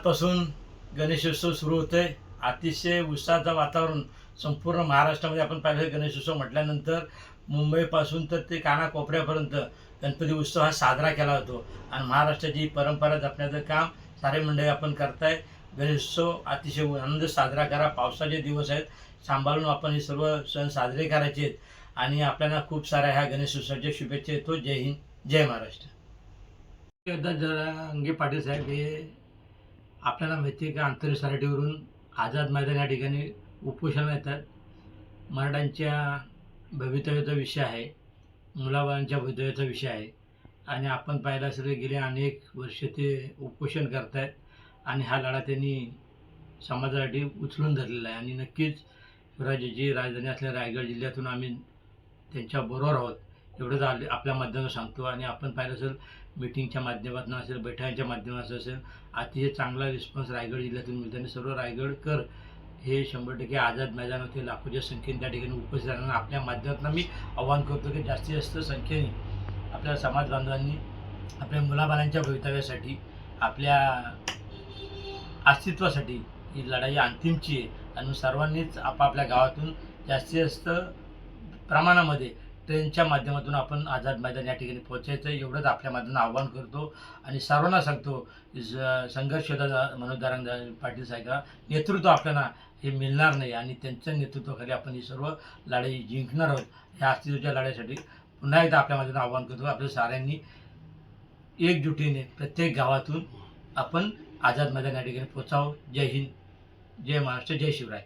आजपासून गणेशोत्सव सुरू होतोय. अतिशय उत्साहाचं वातावरण संपूर्ण महाराष्ट्रामध्ये आपण पाहिलं गणेशोत्सव म्हटल्यानंतर मुंबईपासून तर ते कानाकोपऱ्यापर्यंत गणपती उत्सव हा साजरा केला जातो. आणि महाराष्ट्राची परंपरा जपण्याचं काम सारे मंडळी आपण करताय. गणेशोत्सव अतिशय आनंद साजरा करा. पावसाचे दिवस आहेत. सांभाळून आपण हे सर्व सण साजरे करायचे आहेत. आणि आपल्याला खूप साऱ्या ह्या गणेशोत्सवाच्या शुभेच्छा येतो. जय हिंद. जय महाराष्ट्र. जरा अंगे पाटील साहेब हे आपल्याला माहिती आहे का आंतरिक सराठीवरून आझाद मैदान या ठिकाणी उपोषणाला येतात. मराठ्यांच्या भवितव्याचा विषय आहे मुलाबाळांच्या भवितव्याचा विषय आहे. आणि आपण पाहिलं असेल गेले अनेक वर्ष ते उपोषण करतायत आणि हा लढा त्यांनी समाजासाठी उचलून धरलेला आहे. आणि नक्कीच राज्याची राजधानी असलेल्या रायगड जिल्ह्यातून आम्ही त्यांच्या बरोबर आहोत. एवढंच आले आपल्या माध्यमातून सांगतो. आणि आपण पाहिलं असेल मिटिंगच्या माध्यमातून असेल बैठकांच्या माध्यमातून असेल अतिशय चांगला रिस्पॉन्स रायगड जिल्ह्यातून मिळतो. आणि सर्व रायगडकर हे शंभर टक्के आझाद मैदानातील लाखोच्या संख्येने त्या ठिकाणी उपस्थित राहणार. आपल्या माध्यमातून मी आव्हान करतो की जास्तीत जास्त संख्येने आपल्या समाज बांधवांनी आपल्या मुलाबाळांच्या भवितव्यासाठी आपल्या अस्तित्वासाठी ही लढाई अंतिमची आहे. आणि सर्वांनीच आपापल्या गावातून जास्तीत जास्त प्रमाणामध्ये ट्रेनच्या माध्यमातून आपण आझाद मैदान या ठिकाणी पोहोचायचं. एवढंच आपल्या माध्यमातून आव्हान करतो आणि सर्वांना सांगतो संघर्ष मनोज पाटील साहेबा नेतृत्व आपल्याला हे मिळणार नाही आणि त्यांच्या नेतृत्वाखाली आपण ही सर्व लढाई जिंकणार आहोत. ह्या अस्तित्वाच्या लढाईसाठी पुन्हा एकदा आपल्या माध्यमातून आव्हान करतो. आपल्या साऱ्यांनी एकजुटीने प्रत्येक गावातून आपण आझाद मैदान या ठिकाणी पोचावं जय हिंद. जय महाराष्ट्र. जय शिवराय.